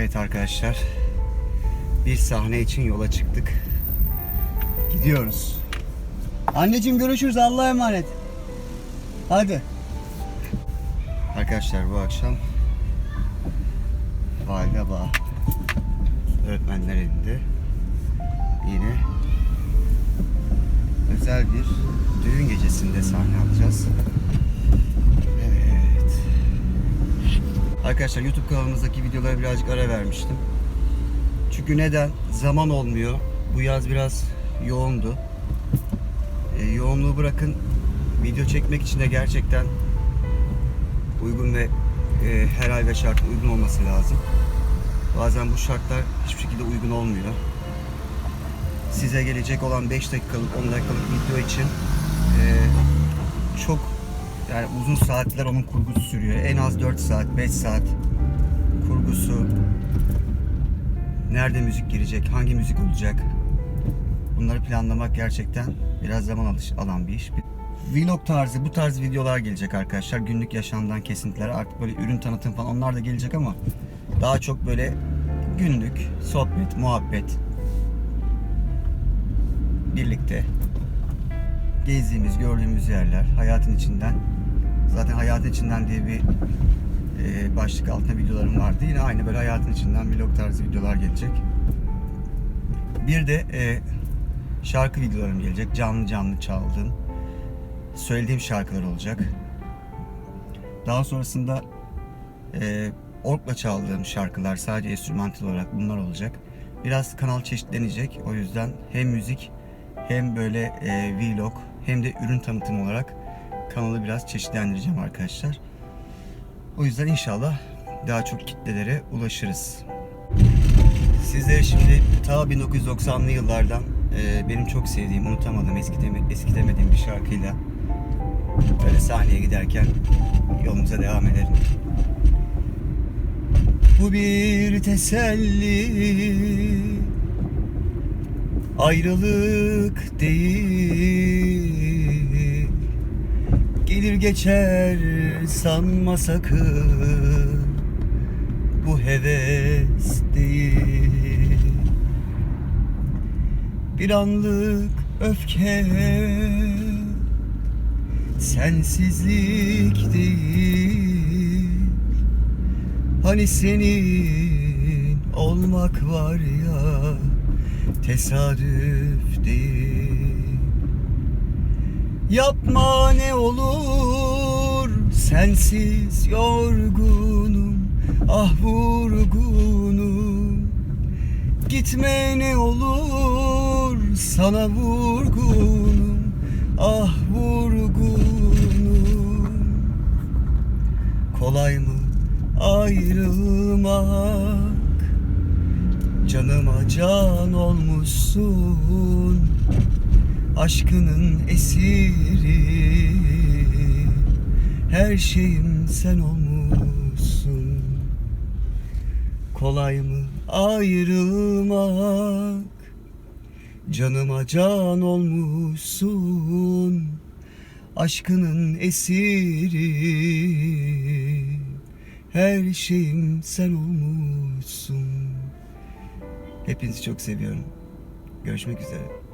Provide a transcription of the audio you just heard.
Evet arkadaşlar. Bir sahne için yola çıktık. Gidiyoruz. Anneciğim görüşürüz. Allah'a emanet. Hadi. Arkadaşlar bu akşam Valide Bağ öğretmenler evinde yine özel bir düğün gecesinde sahne alacağız. Arkadaşlar YouTube kanalımızdaki videolara birazcık ara vermiştim. Çünkü neden? Zaman olmuyor. Bu yaz biraz yoğundu. E, yoğunluğu bırakın video çekmek için de gerçekten uygun ve e, her hal ve şart uygun olması lazım. Bazen bu şartlar hiçbir şekilde uygun olmuyor. Size gelecek olan 5 dakikalık, 10 dakikalık video için e, çok yani uzun saatler onun kurgusu sürüyor. En az 4 saat, 5 saat kurgusu. Nerede müzik girecek, hangi müzik olacak? Bunları planlamak gerçekten biraz zaman alış alan bir iş. Vlog tarzı, bu tarz videolar gelecek arkadaşlar. Günlük yaşamdan kesintiler, artık böyle ürün tanıtım falan onlar da gelecek ama daha çok böyle günlük sohbet, muhabbet birlikte gezdiğimiz, gördüğümüz yerler, hayatın içinden. Zaten hayatın içinden diye bir e, başlık altında videolarım vardı. Yine aynı böyle hayatın içinden vlog tarzı videolar gelecek. Bir de e, şarkı videolarım gelecek. Canlı canlı çaldığım, söylediğim şarkılar olacak. Daha sonrasında e, orkla çaldığım şarkılar sadece enstrümantal olarak bunlar olacak. Biraz kanal çeşitlenecek. O yüzden hem müzik hem böyle e, vlog hem de ürün tanıtım olarak kanalı biraz çeşitlendireceğim arkadaşlar. O yüzden inşallah daha çok kitlelere ulaşırız. Sizlere şimdi ta 1990'lı yıllardan e, benim çok sevdiğim, unutamadığım, eskiteme, eskitemediğim bir şarkıyla böyle sahneye giderken yolumuza devam edelim. Bu bir teselli Ayrılık değil geçer sanma sakın. Bu heves değil. Bir anlık öfke Sensizlik değil. Hani senin olmak var ya tesadüf değil Yapma ne olur sensiz yorgunum ah vurgunum. Gitme ne olur sana vurgunum ah vurgunum. Kolay mı ayrılmak? Canıma can olmuşsun Aşkının esiri. Her şeyim sen olmuşsun. Kolay mı ayrılmak? Canıma can olmuşsun. Aşkının esiri. Her şeyim sen olmuşsun. Hepinizi çok seviyorum. Görüşmek üzere.